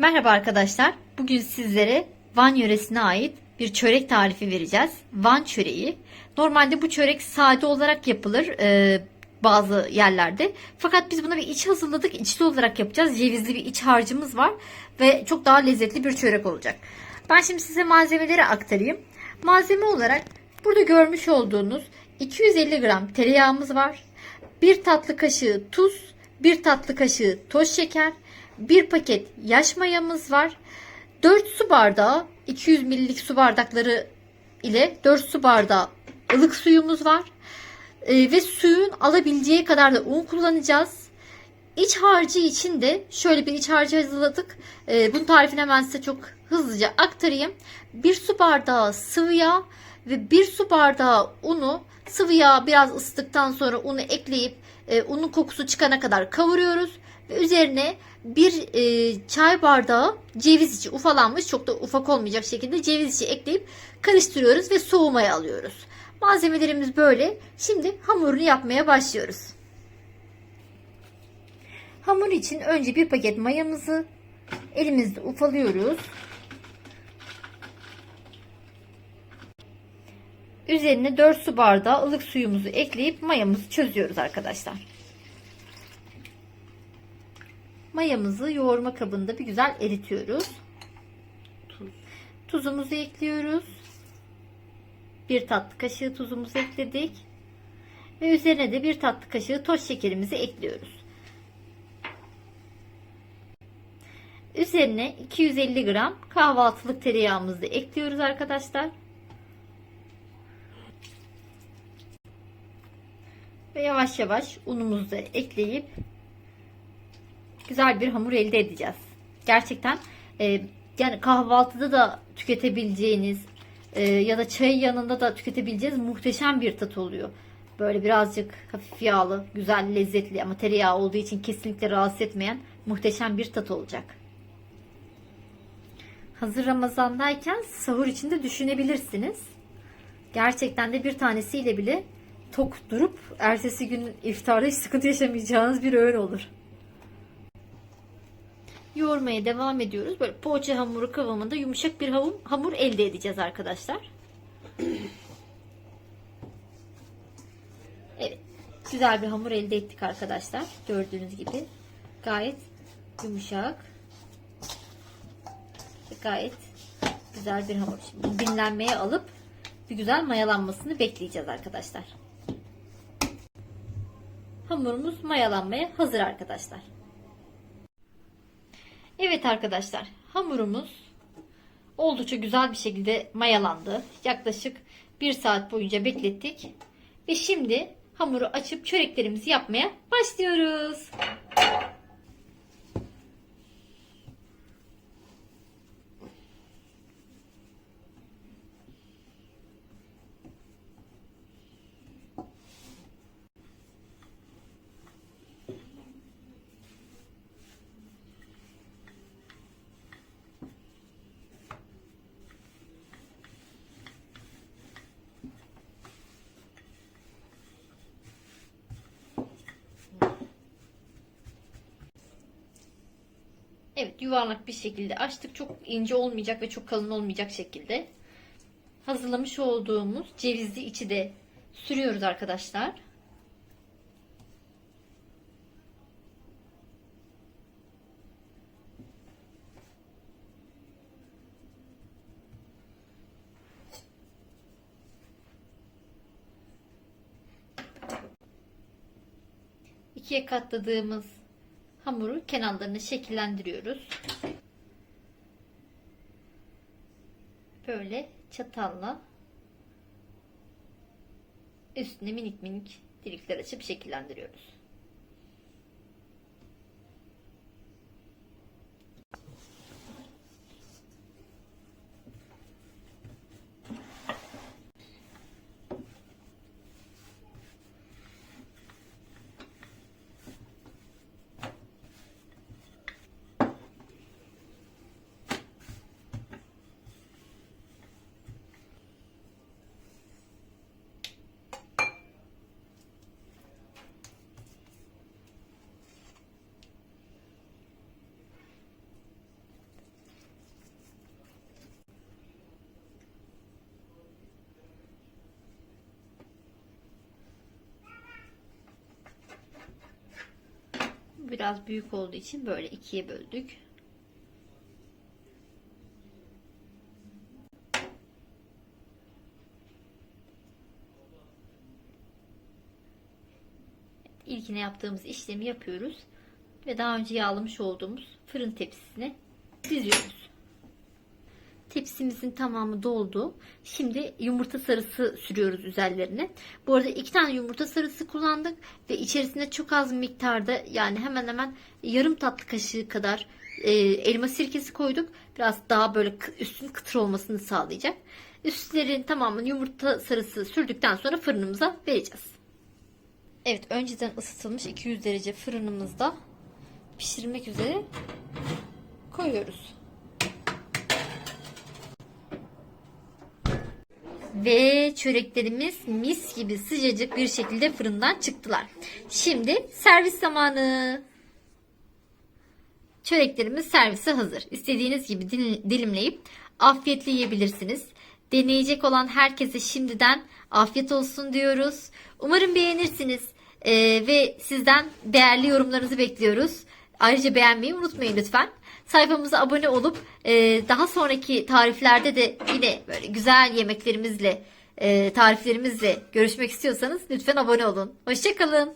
Merhaba arkadaşlar. Bugün sizlere Van yöresine ait bir çörek tarifi vereceğiz. Van çöreği. Normalde bu çörek sade olarak yapılır e, bazı yerlerde. Fakat biz buna bir iç hazırladık. İçli olarak yapacağız. Cevizli bir iç harcımız var ve çok daha lezzetli bir çörek olacak. Ben şimdi size malzemeleri aktarayım. Malzeme olarak burada görmüş olduğunuz 250 gram tereyağımız var. 1 tatlı kaşığı tuz, 1 tatlı kaşığı toz şeker, 1 paket yaş mayamız var. 4 su bardağı 200 ml'lik su bardakları ile 4 su bardağı ılık suyumuz var. Ee, ve suyun alabileceği kadar da un kullanacağız. İç harcı için de şöyle bir iç harcı hazırladık. Ee, bunun tarifini hemen size çok hızlıca aktarayım. 1 su bardağı sıvı yağ ve 1 su bardağı unu sıvı yağ biraz ısıttıktan sonra unu ekleyip e, unun kokusu çıkana kadar kavuruyoruz. Ve üzerine bir e, çay bardağı ceviz içi ufalanmış çok da ufak olmayacak şekilde ceviz içi ekleyip karıştırıyoruz ve soğumaya alıyoruz. Malzemelerimiz böyle. Şimdi hamurunu yapmaya başlıyoruz. Hamur için önce bir paket mayamızı elimizde ufalıyoruz. Üzerine 4 su bardağı ılık suyumuzu ekleyip mayamızı çözüyoruz arkadaşlar. Mayamızı yoğurma kabında bir güzel eritiyoruz. Tuzumuzu ekliyoruz. Bir tatlı kaşığı tuzumuzu ekledik. Ve üzerine de bir tatlı kaşığı toz şekerimizi ekliyoruz. Üzerine 250 gram kahvaltılık tereyağımızı ekliyoruz arkadaşlar. Ve yavaş yavaş unumuzu da ekleyip güzel bir hamur elde edeceğiz. Gerçekten e, yani kahvaltıda da tüketebileceğiniz e, ya da çay yanında da tüketebileceğiniz muhteşem bir tat oluyor. Böyle birazcık hafif yağlı, güzel, lezzetli ama tereyağı olduğu için kesinlikle rahatsız etmeyen muhteşem bir tat olacak. Hazır Ramazan'dayken sahur için de düşünebilirsiniz. Gerçekten de bir tanesiyle bile tok durup ertesi gün iftarda hiç sıkıntı yaşamayacağınız bir öğün olur. Yoğurmaya devam ediyoruz. Böyle poğaça hamuru kıvamında yumuşak bir hamur, hamur elde edeceğiz arkadaşlar. Evet. Güzel bir hamur elde ettik arkadaşlar. Gördüğünüz gibi. Gayet yumuşak. Gayet güzel bir hamur. Şimdi dinlenmeye alıp bir güzel mayalanmasını bekleyeceğiz arkadaşlar. Hamurumuz mayalanmaya hazır arkadaşlar. Evet arkadaşlar hamurumuz oldukça güzel bir şekilde mayalandı. Yaklaşık bir saat boyunca beklettik. Ve şimdi hamuru açıp çöreklerimizi yapmaya başlıyoruz. Evet yuvarlak bir şekilde açtık. Çok ince olmayacak ve çok kalın olmayacak şekilde. Hazırlamış olduğumuz cevizli içi de sürüyoruz arkadaşlar. İkiye katladığımız hamuru kenarlarını şekillendiriyoruz. Böyle çatalla üstüne minik minik delikler açıp şekillendiriyoruz. Biraz büyük olduğu için böyle ikiye böldük. İlkine yaptığımız işlemi yapıyoruz ve daha önce yağlamış olduğumuz fırın tepsisine diziyoruz. Tepsimizin tamamı doldu. Şimdi yumurta sarısı sürüyoruz üzerlerine. Bu arada iki tane yumurta sarısı kullandık ve içerisine çok az miktarda yani hemen hemen yarım tatlı kaşığı kadar e, elma sirkesi koyduk. Biraz daha böyle üstün kıtır olmasını sağlayacak. Üstlerin tamamını yumurta sarısı sürdükten sonra fırınımıza vereceğiz. Evet önceden ısıtılmış 200 derece fırınımızda pişirmek üzere koyuyoruz. Ve çöreklerimiz mis gibi sıcacık bir şekilde fırından çıktılar. Şimdi servis zamanı. Çöreklerimiz servise hazır. İstediğiniz gibi dil- dilimleyip afiyetle yiyebilirsiniz. Deneyecek olan herkese şimdiden afiyet olsun diyoruz. Umarım beğenirsiniz. Ee, ve sizden değerli yorumlarınızı bekliyoruz. Ayrıca beğenmeyi unutmayın lütfen. Sayfamıza abone olup e, daha sonraki tariflerde de yine böyle güzel yemeklerimizle, e, tariflerimizle görüşmek istiyorsanız lütfen abone olun. Hoşçakalın.